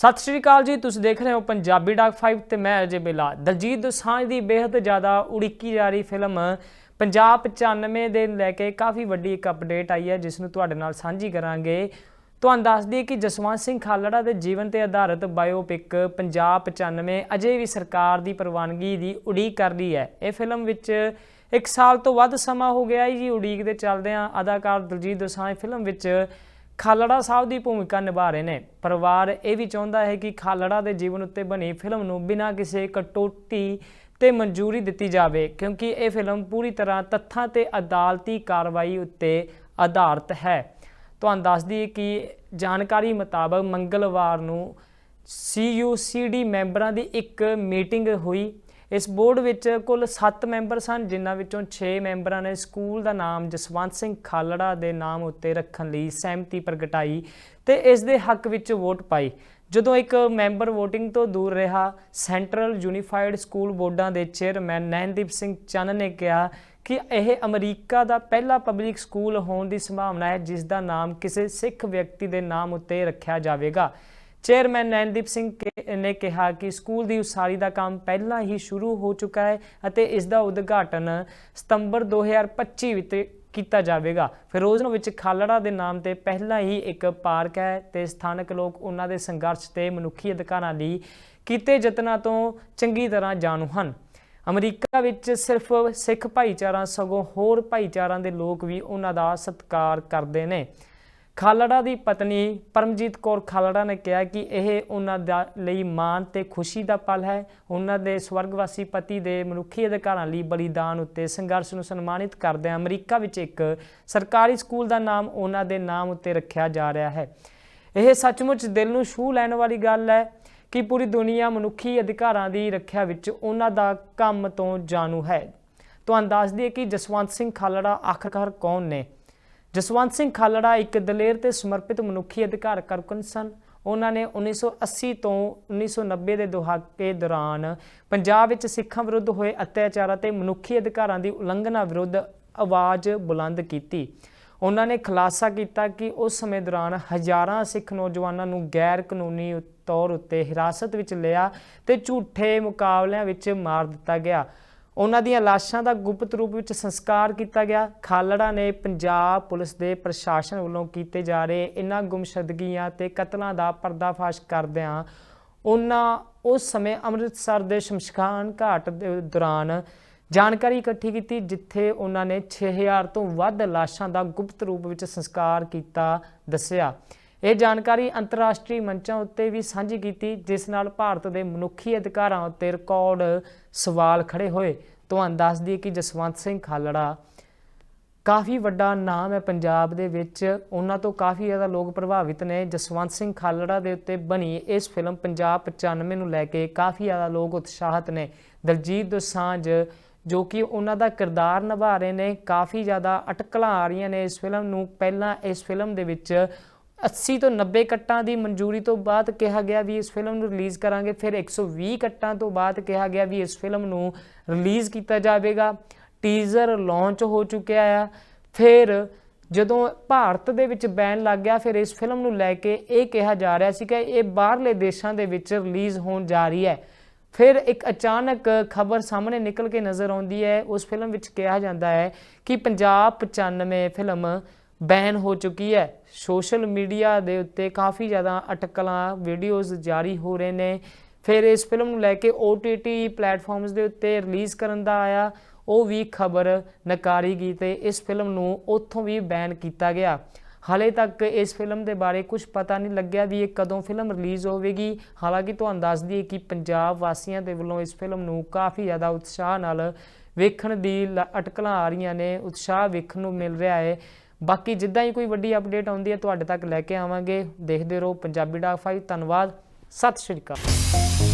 ਸਤਿ ਸ਼੍ਰੀ ਅਕਾਲ ਜੀ, ਤੁਸੀਂ ਦੇਖ ਰਹੇ ਹੋ ਪੰਜਾਬੀ ਡਾਕ 5 ਤੇ ਮੈਂ ਅਜੇ ਬੇਲਾ। ਦਲਜੀਤ ਦੋਸਾਂਝ ਦੀ ਬੇहद ਜ਼ਿਆਦਾ ਉਡੀਕੀ ਜਾ ਰਹੀ ਫਿਲਮ ਪੰਜਾਬ 95 ਦੇ ਲੈ ਕੇ ਕਾਫੀ ਵੱਡੀ ਇੱਕ ਅਪਡੇਟ ਆਈ ਹੈ, ਜਿਸ ਨੂੰ ਤੁਹਾਡੇ ਨਾਲ ਸਾਂਝੀ ਕਰਾਂਗੇ। ਤੁਹਾਨੂੰ ਦੱਸ ਦਈਏ ਕਿ ਜਸਵੰਤ ਸਿੰਘ ਖਾਲੜਾ ਦੇ ਜੀਵਨ ਤੇ ਆਧਾਰਿਤ ਬਾਇਓਪਿਕ ਪੰਜਾਬ 95 ਅਜੇ ਵੀ ਸਰਕਾਰ ਦੀ ਪ੍ਰਵਾਨਗੀ ਦੀ ਉਡੀਕ ਕਰ ਰਹੀ ਹੈ। ਇਹ ਫਿਲਮ ਵਿੱਚ ਇੱਕ ਸਾਲ ਤੋਂ ਵੱਧ ਸਮਾਂ ਹੋ ਗਿਆ ਹੈ ਜੀ ਉਡੀਕ ਦੇ ਚੱਲਦਿਆਂ। ਅਦਾਕਾਰ ਦਲਜੀਤ ਦੋਸਾਂਝ ਫਿਲਮ ਵਿੱਚ ਖਾਲੜਾ ਸਾਹਿਬ ਦੀ ਭੂਮਿਕਾ ਨਿਭਾ ਰਹੇ ਨੇ। ਪਰਿਵਾਰ ਇਹ ਵੀ ਚਾਹੁੰਦਾ ਹੈ ਕਿ ਖਾਲੜਾ ਦੇ ਜੀਵਨ ਉੱਤੇ ਬਣੀ ਫਿਲਮ ਨੂੰ ਬਿਨਾਂ ਕਿਸੇ ਕਟੌਤੀ ਤੇ ਮਨਜ਼ੂਰੀ ਦਿੱਤੀ ਜਾਵੇ, ਕਿਉਂਕਿ ਇਹ ਫਿਲਮ ਪੂਰੀ ਤਰ੍ਹਾਂ ਤੱਥਾਂ ਤੇ ਅਦਾਲਤੀ ਕਾਰਵਾਈ ਉੱਤੇ ਆਧਾਰਿਤ ਹੈ। ਤੁਹਾਨੂੰ ਦੱਸ ਦਈਏ ਕਿ ਜਾਣਕਾਰੀ ਮੁਤਾਬਕ ਮੰਗਲਵਾਰ ਨੂੰ ਸੀਯੂਸੀਡੀ ਮੈਂਬਰਾਂ ਦੀ ਇੱਕ ਮੀਟਿੰਗ ਹੋਈ। ਇਸ ਬੋਰਡ ਵਿੱਚ ਕੁੱਲ 7 ਮੈਂਬਰ ਸਨ, ਜਿਨ੍ਹਾਂ ਵਿੱਚੋਂ 6 ਮੈਂਬਰਾਂ ਨੇ ਸਕੂਲ ਦਾ ਨਾਮ ਜਸਵੰਤ ਸਿੰਘ ਖਾਲੜਾ ਦੇ ਨਾਮ ਉੱਤੇ ਰੱਖਣ ਲਈ ਸਹਿਮਤੀ ਪ੍ਰਗਟਾਈ ਤੇ ਇਸ ਦੇ ਹੱਕ ਵਿੱਚ ਵੋਟ ਪਾਈ। ਜਦੋਂ ਇੱਕ ਮੈਂਬਰ VOTING ਤੋਂ ਦੂਰ ਰਿਹਾ, ਸੈਂਟਰਲ ਯੂਨੀਫਾਈਡ ਸਕੂਲ ਬੋਰਡਾਂ ਦੇ ਚੇਅਰਮੈਨ ਨੈਨਦੀਪ ਸਿੰਘ ਚੰਨ ਨੇ ਕਿਹਾ ਕਿ ਇਹ ਅਮਰੀਕਾ ਦਾ ਪਹਿਲਾ ਪਬਲਿਕ ਸਕੂਲ ਹੋਣ ਦੀ ਸੰਭਾਵਨਾ ਹੈ, ਜਿਸ ਦਾ ਨਾਮ ਕਿਸੇ ਸਿੱਖ ਵਿਅਕਤੀ ਦੇ ਨਾਮ ਉੱਤੇ ਰੱਖਿਆ ਜਾਵੇਗਾ। ਚੇਅਰਮੈਨ ਨੈਨਦੀਪ ਸਿੰਘ ਕੇ- ਨੇ ਕਿਹਾ ਕਿ ਸਕੂਲ ਦੀ ਉਸਾਰੀ ਦਾ ਕੰਮ ਪਹਿਲਾਂ ਹੀ ਸ਼ੁਰੂ ਹੋ ਚੁੱਕਾ ਹੈ ਅਤੇ ਇਸ ਦਾ ਉਦਘਾਟਨ ਸਤੰਬਰ 2025 ਵਿੱਚ ਕੀਤਾ ਜਾਵੇਗਾ। ਫਿਰੋਜ਼ਨ ਵਿੱਚ ਖਾਲੜਾ ਦੇ ਨਾਮ ਤੇ ਪਹਿਲਾਂ ਹੀ ਇੱਕ ਪਾਰਕ ਹੈ ਤੇ ਸਥਾਨਕ ਲੋਕ ਉਹਨਾਂ ਦੇ ਸੰਘਰਸ਼ ਤੇ ਮਨੁੱਖੀ ਅਧਿਕਾਰਾਂ ਲਈ ਕੀਤੇ ਯਤਨਾਂ ਤੋਂ ਚੰਗੀ ਤਰ੍ਹਾਂ ਜਾਣੂ ਹਨ। ਅਮਰੀਕਾ ਵਿੱਚ ਸਿਰਫ ਸਿੱਖ ਭਾਈਚਾਰਾ ਸਗੋਂ ਹੋਰ ਭਾਈਚਾਰਿਆਂ ਦੇ ਲੋਕ ਵੀ ਉਹਨਾਂ ਦਾ ਸਤਿਕਾਰ ਕਰਦੇ ਨੇ। ਖਾਲੜਾ ਦੀ ਪਤਨੀ ਪਰਮਜੀਤ ਕੌਰ ਖਾਲੜਾ ਨੇ ਕਿਹਾ ਕਿ ਇਹ ਉਹਨਾਂ ਦਾ ਲਈ ਮਾਣ ਤੇ ਖੁਸ਼ੀ ਦਾ ਪਲ ਹੈ। ਉਹਨਾਂ ਦੇ ਸਵਰਗਵਾਸੀ ਪਤੀ ਦੇ ਮਨੁੱਖੀ ਅਧਿਕਾਰਾਂ ਲਈ ਬਲੀਦਾਨ ਉੱਤੇ ਸੰਘਰਸ਼ ਨੂੰ ਸਨਮਾਨਿਤ ਕਰਦਿਆਂ ਅਮਰੀਕਾ ਵਿੱਚ ਇੱਕ ਸਰਕਾਰੀ ਸਕੂਲ ਦਾ ਨਾਮ ਉਹਨਾਂ ਦੇ ਨਾਮ ਉੱਤੇ ਰੱਖਿਆ ਜਾ ਰਿਹਾ ਹੈ। ਇਹ ਸੱਚਮੁੱਚ ਦਿਲ ਨੂੰ ਛੂਹ ਲੈਣ ਵਾਲੀ ਗੱਲ ਹੈ ਕਿ ਪੂਰੀ ਦੁਨੀਆ ਮਨੁੱਖੀ ਅਧਿਕਾਰਾਂ ਦੀ ਰੱਖਿਆ ਵਿੱਚ ਉਹਨਾਂ ਦਾ ਕੰਮ ਤੋਂ ਜਾਣੂ ਹੈ। ਤੁਹਾਨੂੰ ਦੱਸ ਦਈਏ ਕਿ ਜਸਵੰਤ ਸਿੰਘ ਖਾਲੜਾ ਆਖਰਕਾਰ ਕੌਣ ਨੇ? ਜਸਵੰਤ ਸਿੰਘ ਖਾਲੜਾ ਇੱਕ ਦਲੇਰ ਤੇ ਸਮਰਪਿਤ ਮਨੁੱਖੀ ਅਧਿਕਾਰ ਕਾਰਕੁਨ ਸਨ। ਉਹਨਾਂ ਨੇ 1980 ਤੋਂ 1990 ਦੇ ਦਹਾਕੇ ਦੌਰਾਨ ਪੰਜਾਬ ਵਿੱਚ ਸਿੱਖਾਂ ਵਿਰੁੱਧ ਹੋਏ ਅਤਿਆਚਾਰਾਂ ਤੇ ਮਨੁੱਖੀ ਅਧਿਕਾਰਾਂ ਦੀ ਉਲੰਘਣਾ ਵਿਰੁੱਧ ਆਵਾਜ਼ ਬੁਲੰਦ ਕੀਤੀ। ਉਹਨਾਂ ਨੇ ਖੁਲਾਸਾ ਕੀਤਾ ਕਿ ਉਸ ਸਮੇਂ ਦੌਰਾਨ ਹਜ਼ਾਰਾਂ ਸਿੱਖ ਨੌਜਵਾਨਾਂ ਨੂੰ ਗੈਰ ਕਾਨੂੰਨੀ ਤੌਰ ਉੱਤੇ ਹਿਰਾਸਤ ਵਿੱਚ ਲਿਆ ਤੇ ਝੂਠੇ ਮੁਕਾਬਲਿਆਂ ਵਿੱਚ ਮਾਰ ਦਿੱਤਾ ਗਿਆ। ਉਹਨਾਂ ਦੀਆਂ ਲਾਸ਼ਾਂ ਦਾ ਗੁਪਤ ਰੂਪ ਵਿੱਚ ਸੰਸਕਾਰ ਕੀਤਾ ਗਿਆ। ਖਾਲੜਾ ਨੇ ਪੰਜਾਬ ਪੁਲਿਸ ਦੇ ਪ੍ਰਸ਼ਾਸਨ ਵੱਲੋਂ ਕੀਤੇ ਜਾ ਰਹੇ ਇਨ੍ਹਾਂ ਗੁੰਮਸ਼ਦਗੀਆਂ ਤੇ ਕਤਲਾਂ ਦਾ ਪਰਦਾਫਾਸ਼ ਕਰਦਿਆਂ ਉਹਨਾਂ ਉਸ ਸਮੇਂ ਅੰਮ੍ਰਿਤਸਰ ਦੇ ਸ਼ਮਸ਼ਾਨ ਘਾਟ ਦੇ ਦੌਰਾਨ ਜਾਣਕਾਰੀ ਇਕੱਠੀ ਕੀਤੀ, ਜਿੱਥੇ ਉਹਨਾਂ ਨੇ 6000 ਤੋਂ ਵੱਧ ਲਾਸ਼ਾਂ ਦਾ ਗੁਪਤ ਰੂਪ ਵਿੱਚ ਸੰਸਕਾਰ ਕੀਤਾ, ਦੱਸਿਆ। ਇਹ ਜਾਣਕਾਰੀ ਅੰਤਰਰਾਸ਼ਟਰੀ ਮੰਚਾਂ ਉੱਤੇ ਵੀ ਸਾਂਝੀ ਕੀਤੀ, ਜਿਸ ਨਾਲ ਭਾਰਤ ਦੇ ਮਨੁੱਖੀ ਅਧਿਕਾਰਾਂ ਉੱਤੇ ਰਿਕਾਰਡ ਸਵਾਲ ਖੜੇ ਹੋਏ। ਤੁਹਾਨੂੰ ਦੱਸ ਦਈਏ ਕਿ ਜਸਵੰਤ ਸਿੰਘ ਖਾਲੜਾ, ਕਾਫੀ ਵੱਡਾ ਨਾਮ ਹੈ ਪੰਜਾਬ ਦੇ ਵਿੱਚ। ਉਹਨਾਂ ਤੋਂ ਕਾਫੀ ਜ਼ਿਆਦਾ ਲੋਕ ਪ੍ਰਭਾਵਿਤ ਨੇ। ਜਸਵੰਤ ਸਿੰਘ ਖਾਲੜਾ ਦੇ ਉੱਤੇ ਬਣੀ ਇਸ ਫਿਲਮ ਪੰਜਾਬ 95 ਨੂੰ ਲੈ ਕੇ ਕਾਫੀ ਜ਼ਿਆਦਾ ਲੋਕ ਉਤਸ਼ਾਹਤ ਨੇ। ਦਲਜੀਤ ਦੋਸਾਂਝ, ਜੋ ਕਿ ਉਹਨਾਂ ਦਾ ਕਿਰਦਾਰ ਨਿਭਾ ਰਹੇ ਨੇ, ਕਾਫੀ ਜ਼ਿਆਦਾ ਅਟਕਲਾਂ ਆ ਰਹੀਆਂ ਨੇ ਇਸ ਫਿਲਮ ਨੂੰ। ਪਹਿਲਾਂ ਇਸ ਫਿਲਮ ਦੇ ਵਿੱਚ 80 ਤੋਂ 90 ਕੱਟਾਂ ਦੀ ਮਨਜ਼ੂਰੀ ਤੋਂ ਬਾਅਦ ਕਿਹਾ ਗਿਆ ਵੀ ਇਸ ਫਿਲਮ ਨੂੰ ਰਿਲੀਜ਼ ਕਰਾਂਗੇ। ਫਿਰ 120 ਕੱਟਾਂ ਤੋਂ ਬਾਅਦ ਕਿਹਾ ਗਿਆ ਵੀ ਇਸ ਫਿਲਮ ਨੂੰ ਰਿਲੀਜ਼ ਕੀਤਾ ਜਾਵੇਗਾ। ਟੀਜ਼ਰ ਲਾਂਚ ਹੋ ਚੁੱਕਿਆ ਆ। ਫਿਰ ਜਦੋਂ ਭਾਰਤ ਦੇ ਵਿੱਚ ਬੈਨ ਲੱਗ ਗਿਆ, ਫਿਰ ਇਸ ਫਿਲਮ ਨੂੰ ਲੈ ਕੇ ਇਹ ਕਿਹਾ ਜਾ ਰਿਹਾ ਸੀ ਕਿ ਇਹ ਬਾਹਰਲੇ ਦੇਸ਼ਾਂ ਦੇ ਵਿੱਚ ਰਿਲੀਜ਼ ਹੋਣ ਜਾ ਰਹੀ ਹੈ। ਫਿਰ ਇੱਕ ਅਚਾਨਕ ਖਬਰ ਸਾਹਮਣੇ ਨਿਕਲ ਕੇ ਨਜ਼ਰ ਆਉਂਦੀ ਹੈ। ਉਸ ਫਿਲਮ ਵਿੱਚ ਕਿਹਾ ਜਾਂਦਾ ਹੈ ਕਿ ਪੰਜਾਬ 95 ਫਿਲਮ ਬੈਨ ਹੋ ਚੁੱਕੀ ਹੈ। ਸੋਸ਼ਲ ਮੀਡੀਆ ਦੇ ਉੱਤੇ ਕਾਫੀ ਜ਼ਿਆਦਾ ਅਟਕਲਾਂ ਵੀਡੀਓਜ਼ ਜਾਰੀ ਹੋ ਰਹੇ ਨੇ। ਫਿਰ ਇਸ ਫਿਲਮ ਨੂੰ ਲੈ ਕੇ OTT ਪਲੇਟਫਾਰਮਸ ਦੇ ਉੱਤੇ ਰਿਲੀਜ਼ ਕਰਨ ਦਾ ਆਇਆ। ਉਹ ਵੀ ਖਬਰ ਨਕਾਰੀ ਗਈ ਤੇ ਇਸ ਫਿਲਮ ਨੂੰ ਉੱਥੋਂ ਵੀ ਬੈਨ ਕੀਤਾ ਗਿਆ। ਹਾਲੇ ਤੱਕ ਇਸ ਫਿਲਮ ਦੇ ਬਾਰੇ ਕੁਝ ਪਤਾ ਨਹੀਂ ਲੱਗਿਆ ਵੀ ਇਹ ਕਦੋਂ ਫਿਲਮ ਰਿਲੀਜ਼ ਹੋਵੇਗੀ। ਹਾਲਾਂਕਿ ਤੁਹਾਨੂੰ ਦੱਸ ਦਈਏ ਕਿ ਪੰਜਾਬ ਵਾਸੀਆਂ ਦੇ ਵੱਲੋਂ ਇਸ ਫਿਲਮ ਨੂੰ ਕਾਫੀ ਜ਼ਿਆਦਾ ਉਤਸ਼ਾਹ ਨਾਲ ਵੇਖਣ ਦੀ ਲ- ਅਟਕਲਾਂ ਆ ਰਹੀਆਂ ਨੇ। ਉਤਸ਼ਾਹ ਵੇਖਣ ਨੂੰ ਮਿਲ ਰਿਹਾ ਹੈ। ਬਾਕੀ ਜਿੱਦਾਂ ਹੀ ਕੋਈ ਵੱਡੀ ਅਪਡੇਟ ਆਉਂਦੀ ਹੈ, ਤੁਹਾਡੇ ਤੱਕ ਲੈ ਕੇ ਆਵਾਂਗੇ। ਦੇਖਦੇ ਰਹੋ ਪੰਜਾਬੀ ਡਾਕ 5 ਧੰਨਵਾਦ, ਸਤਿ ਸ਼੍ਰੀ ਅਕਾਲ।